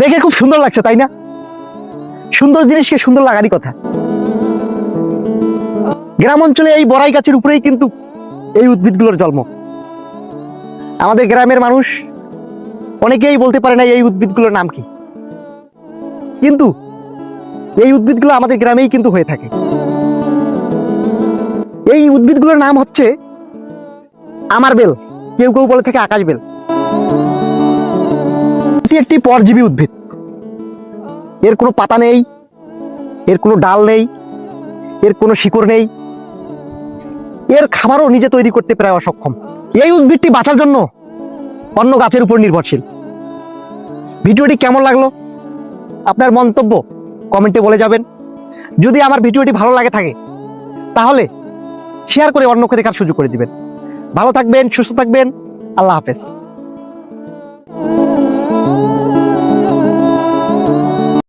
দেখে খুব সুন্দর লাগছে, তাই না? সুন্দর জিনিসকে সুন্দর লাগারই কথা। গ্রাম অঞ্চলে এই বড়াই গাছের উপরেই কিন্তু এই উদ্ভিদগুলোর জন্ম। আমাদের গ্রামের মানুষ অনেকেই বলতে পারে না এই উদ্ভিদগুলোর নাম কি। কিন্তু এই উদ্ভিদগুলো আমাদের গ্রামেই কিন্তু হয়ে থাকে। এই উদ্ভিদগুলোর নাম হচ্ছে আমার বেল। কেউ কেউ বলে থাকে আকাশ বেল। এটি একটি পরজীবী উদ্ভিদ। এর কোনো পাতা নেই, এর কোনো ডাল নেই, এর কোনো শিকড় নেই। এর খাবারও নিজে তৈরি করতে প্রায় অসক্ষম। এই উদ্ভিদটি বাঁচার জন্য অন্য গাছের উপর নির্ভরশীল। ভিডিওটি কেমন লাগল? আপনার মন্তব্য কমেন্টে বলে যাবেন। যদি আমার ভিডিওটি ভালো লাগে থাকে, তাহলে শেয়ার করে অন্যকে দেখার সুযোগ করে দিবেন। ভালো থাকবেন, সুস্থ থাকবেন। আল্লাহ হাফেজ।